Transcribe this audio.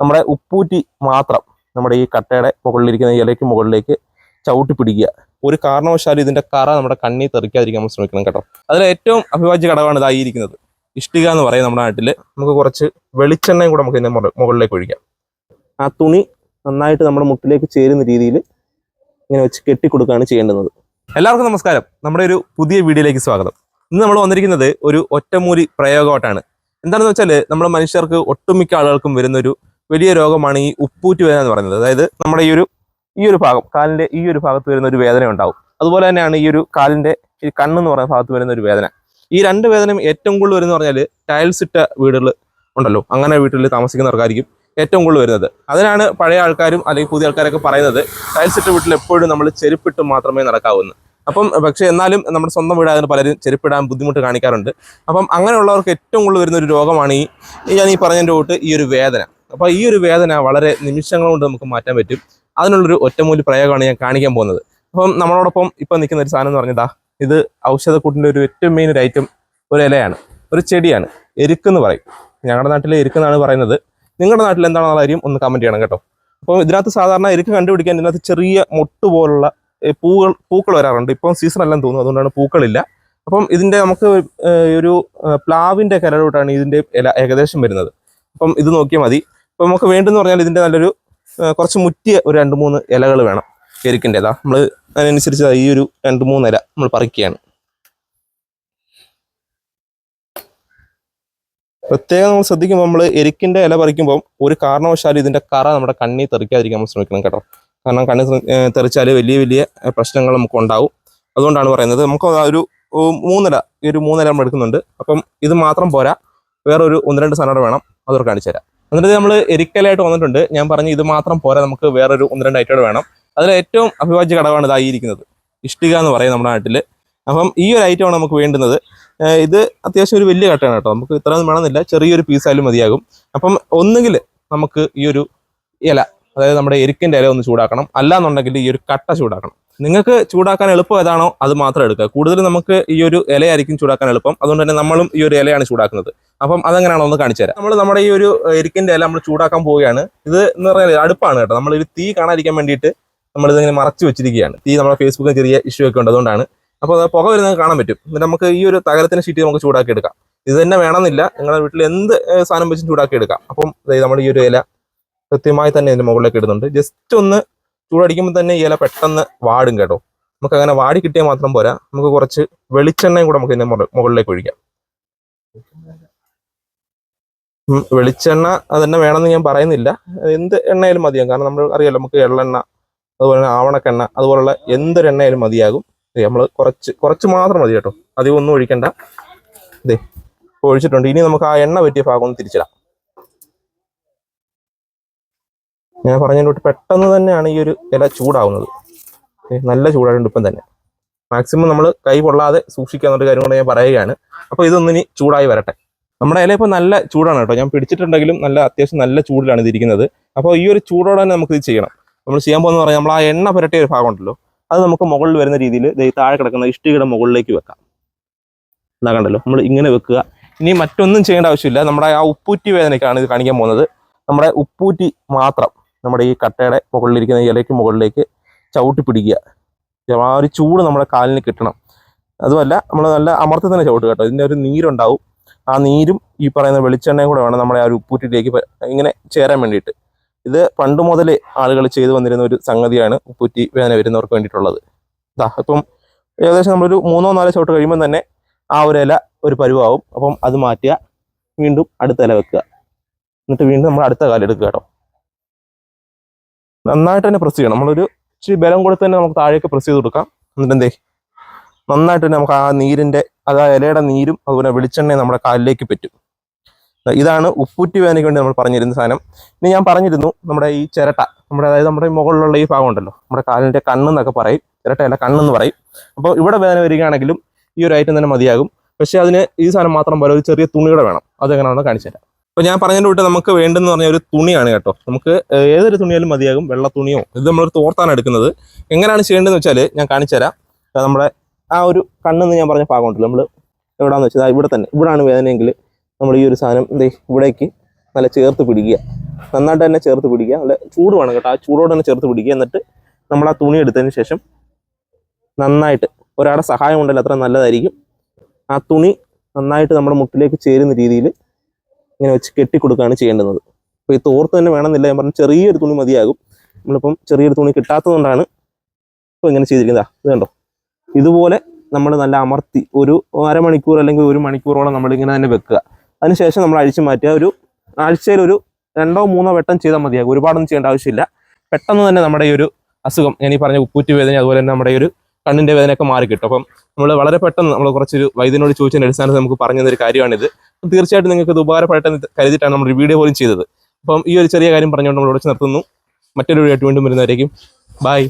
നമ്മുടെ ഉപ്പൂറ്റി മാത്രം നമ്മുടെ ഈ കട്ടയുടെ മുകളിലിരിക്കുന്ന ഇലയ്ക്ക് മുകളിലേക്ക് ചവിട്ടി പിടിക്കുക. ഒരു കാരണവശാലും ഇതിന്റെ കറ നമ്മുടെ കണ്ണി തെറിക്കാതിരിക്കാൻ നമ്മൾ ശ്രമിക്കണം കേട്ടോ. അതിൽ ഏറ്റവും അഭിവാജ്യ ഘടകമാണ് ഇതായിരിക്കുന്നത് ഇഷ്ടിക എന്ന് പറയും നമ്മുടെ നാട്ടിൽ നമുക്ക് കുറച്ച് വെളിച്ചെണ്ണയും കൂടെ നമുക്ക് ഇതിന്റെ മുകളിലേക്ക് ഒഴിക്കാം. ആ തുണി നന്നായിട്ട് നമ്മുടെ മുട്ടിലേക്ക് ചേരുന്ന രീതിയിൽ ഇങ്ങനെ വെച്ച് കെട്ടിക്കൊടുക്കുകയാണ് ചെയ്യേണ്ടത് എല്ലാവർക്കും നമസ്കാരം. നമ്മുടെ ഒരു പുതിയ വീഡിയോയിലേക്ക് സ്വാഗതം. ഇന്ന് നമ്മൾ വന്നിരിക്കുന്നത് ഒരു ഒറ്റമൂലി പ്രയോഗമായിട്ടാണ്. എന്താണെന്ന് വെച്ചാൽ നമ്മുടെ മനുഷ്യർക്ക് ഒട്ടുമിക്ക ആളുകൾക്കും വരുന്ന ഒരു വലിയ രോഗമാണ് ഈ ഉപ്പൂറ്റ് വേദന എന്ന് പറയുന്നത്. അതായത് നമ്മുടെ ഈ ഒരു ഈ ഒരു ഭാഗം കാലിന്റെ ഈ ഒരു ഭാഗത്ത് വരുന്ന ഒരു വേദന ഉണ്ടാവും. അതുപോലെ തന്നെയാണ് ഈ ഒരു കാലിന്റെ ഈ കണ്ണെന്ന് പറയുന്ന ഭാഗത്ത് വരുന്ന ഒരു വേദന. ഈ രണ്ട് വേദനയും ഏറ്റവും കൂടുതൽ വരുന്നത് പറഞ്ഞാൽ ടൈൽസ് ഇട്ട വീടുകൾ ഉണ്ടല്ലോ. അങ്ങനെ വീട്ടിൽ താമസിക്കുന്നവർക്കായിരിക്കും ഏറ്റവും കൂടുതൽ വരുന്നത്. അതിനാണ് പഴയ ആൾക്കാരും അല്ലെങ്കിൽ പുതിയ ആൾക്കാരൊക്കെ പറയുന്നത് ടൈൽസ് ഇട്ട വീട്ടിൽ എപ്പോഴും നമ്മൾ ചെരുപ്പിട്ട് മാത്രമേ നടക്കാവൂ അപ്പം പക്ഷേ എന്നാലും നമ്മുടെ സ്വന്തം വീടായതിന് പലരും ചെരുപ്പിടാൻ ബുദ്ധിമുട്ട് കാണിക്കാറുണ്ട്. അപ്പം അങ്ങനെയുള്ളവർക്ക് ഏറ്റവും കൂടുതൽ വരുന്ന ഒരു രോഗമാണ് ഈ ഞാൻ ഈ പറഞ്ഞതിന്റെ തൊട്ട് ഈ ഒരു വേദന. അപ്പോൾ ഈ ഒരു വേദന വളരെ നിമിഷങ്ങൾ കൊണ്ട് നമുക്ക് മാറ്റാൻ പറ്റും. അതിനുള്ളൊരു ഒറ്റമൂലി പ്രയോഗമാണ് ഞാൻ കാണിക്കാൻ പോകുന്നത്. അപ്പം നമ്മളോടൊപ്പം ഇപ്പം നിൽക്കുന്ന ഒരു സാധനം എന്ന് പറഞ്ഞതാ ഇത് ഔഷധക്കൂട്ടിന്റെ ഒരു ഏറ്റവും മെയിൻ ഒരു ഐറ്റം ഒരു ഇലയാണ് ഒരു ചെടിയാണ് എരുക്കെന്ന് പറയും. ഞങ്ങളുടെ നാട്ടിൽ എരുക്കെന്നാണ് പറയുന്നത്. നിങ്ങളുടെ നാട്ടിൽ എന്താണെന്നുള്ള കാര്യം? ഒന്ന് കമന്റ് ചെയ്യണം കേട്ടോ. അപ്പോൾ ഇതിനകത്ത് സാധാരണ എരുക്ക് കണ്ടുപിടിക്കാൻ ഇതിനകത്ത് ചെറിയ മുട്ട് പോലുള്ള പൂക്കൾ പൂക്കൾ വരാറുണ്ട്. ഇപ്പം സീസൺ എല്ലാം തോന്നുന്നു അതുകൊണ്ടാണ് പൂക്കളില്ല. അപ്പം ഇതിന്റെ നമുക്ക് ഒരു പ്ലാവിന്റെ കരടോട്ടാണ് ഇതിന്റെ ഇല ഏകദേശം വരുന്നത്. അപ്പം ഇത് നോക്കിയാൽ മതി. അപ്പം നമുക്ക് വേണ്ടെന്ന് പറഞ്ഞാൽ ഇതിന്റെ നല്ലൊരു കുറച്ച് മുറ്റിയ ഒരു രണ്ട് മൂന്ന് ഇലകൾ വേണം. എരിക്കിന്റെതാ നമ്മൾ അതിനനുസരിച്ച് ഈ ഒരു രണ്ട് മൂന്ന് ഇല നമ്മൾ പറിക്കുകയാണ്. പ്രത്യേകം നമ്മൾ ശ്രദ്ധിക്കുമ്പോൾ നമ്മൾ എരിക്കിന്റെ ഇല പറിക്കുമ്പോൾ ഒരു കാരണവശാലും ഇതിന്റെ കറ നമ്മുടെ കണ്ണിൽ തെറിക്കാതിരിക്കാൻ നമ്മൾ ശ്രമിക്കണം കേട്ടോ. കാരണം കണ്ണി തെറിച്ചാൽ വലിയ വലിയ പ്രശ്നങ്ങൾ നമുക്ക് ഉണ്ടാവും. അതുകൊണ്ടാണ് പറയുന്നത് നമുക്ക് ഒരു മൂന്നില ഈ ഒരു മൂന്നില നമ്മൾ എടുക്കുന്നുണ്ട്. അപ്പം ഇത് മാത്രം പോരാ. വേറൊരു ഒന്ന് രണ്ട് സാധനം വേണം. അതൊരു കാണിച്ചു തരാം. എന്നിട്ട് നമ്മൾ എരിക്കലായിട്ട് വന്നിട്ടുണ്ട്. ഞാൻ പറഞ്ഞു ഇത് മാത്രം പോരാ നമുക്ക് വേറൊരു ഒന്ന് രണ്ട് ഐറ്റം വേണം. അതിൽ ഏറ്റവും അഭിവാജ്യ ഘടകമാണ് ഇതായിരിക്കുന്നത് ഇഷ്ടിക എന്ന് പറയും നമ്മുടെ നാട്ടിൽ അപ്പം ഈ ഒരു ഐറ്റമാണ് നമുക്ക് വേണ്ടുന്നത്. ഇത് അത്യാവശ്യം ഒരു വലിയ കട്ടയാണ് കേട്ടോ. നമുക്ക് ഇത്രയൊന്നും വേണമെന്നില്ല. ചെറിയൊരു പീസായാലും മതിയാകും. അപ്പം ഒന്നുകിൽ നമുക്ക് ഈ ഒരു ഇല അതായത് നമ്മുടെ എരിക്കിന്റെ ഇല ഒന്ന് ചൂടാക്കണം. അല്ലാന്നുണ്ടെങ്കിൽ ഈ ഒരു കട്ട ചൂടാക്കണം. നിങ്ങൾക്ക് ചൂടാക്കാൻ എളുപ്പം ഏതാണോ അത് മാത്രം എടുക്കുക. കൂടുതൽ നമുക്ക് ഈ ഒരു ഇലയായിരിക്കും ചൂടാക്കാൻ എളുപ്പം. അതുകൊണ്ട് തന്നെ നമ്മളും ഈ ഒരു ഇലയാണ് ചൂടാക്കുന്നത്. അപ്പം അതെങ്ങനെയാണോ ഒന്ന് കാണിച്ചു തരാം. നമ്മൾ നമ്മുടെ ഈ ഒരു എരിക്കിന്റെ ഇല നമ്മൾ ചൂടാക്കാൻ പോവുകയാണ്. ഇത് എന്ന് പറഞ്ഞാൽ അടുപ്പാണ് കേട്ടോ. നമ്മൾ ഒരു തീ കാണാതിരിക്കാൻ വേണ്ടിയിട്ട് നമ്മൾ ഇതിങ്ങനെ മറച്ചു വെച്ചിരിക്കുകയാണ്. തീ നമ്മുടെ ഫേസ്ബുക്കിൽ ചെറിയ ഇഷ്യൂ ഒക്കെ ഉണ്ട്. അതുകൊണ്ടാണ്. അപ്പോൾ അത് പുക വരുന്നത് കാണാൻ പറ്റും. നമുക്ക് ഈ ഒരു തകരത്തിന് ഷീറ്റ് നമുക്ക് ചൂടാക്കി എടുക്കാം. ഇത് തന്നെ വേണമെന്നില്ല. നിങ്ങളുടെ വീട്ടിൽ എന്ത് സാധനം വെച്ചും ചൂടാക്കി എടുക്കാം. അപ്പം നമ്മൾ ഈ ഒരു ഇല കൃത്യമായി തന്നെ ഇതിന്റെ മുകളിലേക്ക് ഇടുന്നുണ്ട്. ജസ്റ്റ് ഒന്ന് ചൂടടിക്കുമ്പോൾ തന്നെ ഈ ഇല പെട്ടെന്ന് വാടും കേട്ടോ. നമുക്ക് അങ്ങനെ വാടി കിട്ടിയാൽ മാത്രം പോരാ. നമുക്ക് കുറച്ച് വെളിച്ചെണ്ണയും കൂടെ നമുക്ക് ഇതിന്റെ മുക- മുകളിലേക്ക് ഒഴിക്കാം. വെളിച്ചെണ്ണ അതന്നെ വേണമെന്ന് ഞാൻ പറയുന്നില്ല. എന്ത് എണ്ണയാലും മതിയാകും. കാരണം നമ്മൾ അറിയാലോ നമുക്ക് എള്ളെണ്ണ അതുപോലെ തന്നെ ആവണക്കെണ്ണ അതുപോലുള്ള എന്തൊരു എണ്ണയാലും മതിയാകും. നമ്മൾ കുറച്ച് കുറച്ച് മാത്രം മതി കേട്ടോ. അധികം ഒന്നും ഒഴിക്കണ്ട. ഇതേ ഒഴിച്ചിട്ടുണ്ട്. ഇനി നമുക്ക് ആ എണ്ണ പറ്റിയ ഭാഗം ഒന്ന് തിരിച്ചിടാം. ഞാൻ പറഞ്ഞതിനോട്ട് പെട്ടെന്ന് തന്നെയാണ് ഈ ഒരു ഇല ചൂടാവുന്നത്. നല്ല ചൂടായിട്ടുണ്ട് ഇപ്പം തന്നെ. മാക്സിമം നമ്മൾ കൈ പൊള്ളാതെ സൂക്ഷിക്കുക എന്നൊരു കാര്യം കൂടെ ഞാൻ പറയുകയാണ്. അപ്പോൾ ഇതൊന്നിനി ചൂടായി വരട്ടെ. നമ്മുടെ ഇല ഇപ്പോൾ നല്ല ചൂടാണ് കേട്ടോ. ഞാൻ പിടിച്ചിട്ടുണ്ടെങ്കിലും നല്ല അത്യാവശ്യം നല്ല ചൂടിലാണ് ഇതിരിക്കുന്നത്. അപ്പോൾ ഈ ഒരു ചൂടോടെ തന്നെ നമുക്ക് ഇത് ചെയ്യണം. നമ്മൾ ചെയ്യാൻ പോകുന്ന പറഞ്ഞാൽ നമ്മൾ ആ എണ്ണ പുരട്ടിയ ഒരു ഭാഗം ഉണ്ടല്ലോ. അത് നമുക്ക് മുകളിൽ വരുന്ന രീതിയിൽ താഴെ കിടക്കുന്ന ഇഷ്ടികയുടെ മുകളിലേക്ക് വെക്കാം. എന്നാ കണ്ടല്ലോ. നമ്മൾ ഇങ്ങനെ വെക്കുക. ഇനി മറ്റൊന്നും ചെയ്യേണ്ട ആവശ്യമില്ല. നമ്മുടെ ആ ഉപ്പൂറ്റി വേദനയ്ക്കാണ് ഇത് കാണിക്കാൻ പോകുന്നത്. നമ്മുടെ ഉപ്പൂറ്റി മാത്രം നമ്മുടെ ഈ കട്ടയുടെ മുകളിലിരിക്കുന്ന ഇലയ്ക്ക് മുകളിലേക്ക് ചവിട്ടി പിടിക്കുക. ആ ഒരു ചൂട് നമ്മുടെ കാലിന് കിട്ടണം. അതുമല്ല നമ്മൾ നല്ല അമർത്തി തന്നെ ചവിട്ടുക കേട്ടോ. ഇതിന്റെ ഒരു നീരുണ്ടാവും. ആ നീരും ഈ പറയുന്ന വെളിച്ചെണ്ണയും കൂടെ വേണം നമ്മളെ ആ ഒരു ഉപ്പൂറ്റിലേക്ക് ഇങ്ങനെ ചേരാൻ വേണ്ടിയിട്ട്. ഇത് പണ്ട് മുതലേ ആളുകൾ ചെയ്തു വന്നിരുന്ന ഒരു സംഗതിയാണ് ഉപ്പൂറ്റി വേദന വരുന്നവർക്ക് വേണ്ടിയിട്ടുള്ളത്. ഇതാ ഇപ്പം ഏകദേശം നമ്മളൊരു മൂന്നോ നാലോ ചവിട്ട് കഴിയുമ്പോൾ തന്നെ ആ ഒരു ഇല ഒരു പരുവാവും. അപ്പം അത് മാറ്റുക വീണ്ടും അടുത്ത ഇല വെക്കുക. എന്നിട്ട് വീണ്ടും നമ്മൾ അടുത്ത കാലം എടുക്കുക കേട്ടോ. നന്നായിട്ട് തന്നെ പ്രസ് ചെയ്യണം. നമ്മളൊരു ഇച്ചിരി ബലം കൊടുത്ത് തന്നെ നമുക്ക് താഴേക്ക് പ്രസ് ചെയ്ത് കൊടുക്കാം. എന്നിട്ട് എന്തേ നന്നായിട്ട് നമുക്ക് ആ നീരിന്റെ അതായത് ഇലയുടെ നീരും അതുപോലെ വെളിച്ചെണ്ണയും നമ്മുടെ കാലിലേക്ക് പറ്റും. ഇതാണ് ഉപ്പൂറ്റി വേനയ്ക്ക് വേണ്ടി നമ്മൾ പറഞ്ഞിരുന്ന സാധനം. ഇനി ഞാൻ പറഞ്ഞിരുന്നു നമ്മുടെ ഈ ചിരട്ട നമ്മുടെ അതായത് നമ്മുടെ മുകളിലുള്ള ഈ ഭാഗം ഉണ്ടല്ലോ നമ്മുടെ കാലിന്റെ കണ്ണെന്നൊക്കെ പറയും ചിരട്ടയല്ല കണ്ണെന്ന് പറയും. അപ്പോൾ ഇവിടെ വേദന വരികയാണെങ്കിലും ഈ ഒരു ഐറ്റം തന്നെ മതിയാകും. പക്ഷേ അതിന് ഈ സാധനം മാത്രം പോലെ ഒരു ചെറിയ തുണിയുടെ വേണം. അതെങ്ങനെയാണെന്ന് കാണിച്ചു തരാം. അപ്പോൾ ഞാൻ പറഞ്ഞതിന്റെ വിട്ട് നമുക്ക് വേണ്ടെന്ന് പറഞ്ഞ ഒരു തുണിയാണ് കേട്ടോ. നമുക്ക് ഏതൊരു തുണിയാലും മതിയാകും വെള്ള തുണിയോ ഇത് നമ്മൾ തോർത്താണ് എടുക്കുന്നത്. എങ്ങനെയാണ് ചെയ്യേണ്ടതെന്ന് വെച്ചാൽ ഞാൻ കാണിച്ചു തരാം. നമ്മുടെ ആ ഒരു കണ്ണെന്ന് ഞാൻ പറഞ്ഞ ഭാഗം ഉണ്ടല്ലോ. നമ്മൾ എവിടെയാണെന്ന് വെച്ചാൽ ഇവിടെ തന്നെ. ഇവിടാണ് വേദനയെങ്കിൽ നമ്മൾ ഈ ഒരു സാധനം ദേ ഇവിടേക്ക് നല്ല ചേർത്ത് പിടിക്കുക. നന്നായിട്ട് തന്നെ ചേർത്ത് പിടിക്കുക. നല്ല ചൂട് വേണം കേട്ടോ. ആ ചൂടോടെ തന്നെ ചേർത്ത് പിടിക്കുക. എന്നിട്ട് നമ്മൾ ആ തുണി എടുത്തതിന് ശേഷം നന്നായിട്ട് ഒരാളുടെ സഹായം ഉണ്ടല്ലോ അത്ര നല്ലതായിരിക്കും. ആ തുണി നന്നായിട്ട് നമ്മുടെ മുട്ടിലേക്ക് ചേരുന്ന രീതിയിൽ ഇങ്ങനെ വെച്ച് കെട്ടിക്കൊടുക്കുകയാണ് ചെയ്യേണ്ടുന്നത്. അപ്പോൾ ഈ തോർത്ത് തന്നെ വേണമെന്നില്ല. ഞാൻ പറഞ്ഞു ചെറിയൊരു തുണി മതിയാകും. നമ്മളിപ്പം ചെറിയൊരു തുണി കിട്ടാത്തതുകൊണ്ടാണ് ഇപ്പോൾ ഇങ്ങനെ ചെയ്തിരിക്കുന്നത്. ഇത് കണ്ടോ? ഇതുപോലെ നമ്മൾ നല്ല അമർത്തി ഒരു അരമണിക്കൂർ അല്ലെങ്കിൽ ഒരു മണിക്കൂറോളം നമ്മൾ ഇങ്ങനെ തന്നെ വെക്കുക. അതിനുശേഷം നമ്മൾ അഴിച്ചു മാറ്റുക. ഒരു ആഴ്ചയിൽ ഒരു രണ്ടോ മൂന്നോ വെട്ടം ചെയ്താൽ മതിയാകും. ഒരുപാടൊന്നും ചെയ്യേണ്ട ആവശ്യമില്ല. പെട്ടെന്ന് തന്നെ നമ്മുടെ ഈ ഒരു അസുഖം ഞാൻ ഈ പറഞ്ഞ ഉപ്പൂറ്റ് വേദന അതുപോലെ തന്നെ നമ്മുടെ ഈ ഒരു കണ്ണിന്റെ വേദനയൊക്കെ മാറി കിട്ടും. അപ്പം നമ്മൾ വളരെ പെട്ടെന്ന് നമ്മൾ കുറച്ചൊരു വൈദ്യനോട് ചോദിച്ചതിന്റെ അടിസ്ഥാനത്തിൽ നമുക്ക് പറഞ്ഞു തന്നൊരു കാര്യമാണിത്. തീർച്ചയായിട്ടും നിങ്ങൾക്ക് ഇത് ഉപകാരപ്പെട്ടെന്ന് കരുതിയിട്ടാണ് നമ്മൾ വീഡിയോ പോലും ചെയ്തത്. അപ്പം ഈ ഒരു ചെറിയ കാര്യം പറഞ്ഞുകൊണ്ട് നമ്മൾ ഉടച്ച് നിർത്തുന്നു. മറ്റൊരു വീഡിയോ വീണ്ടും വരുന്നതായിരിക്കും ബൈ.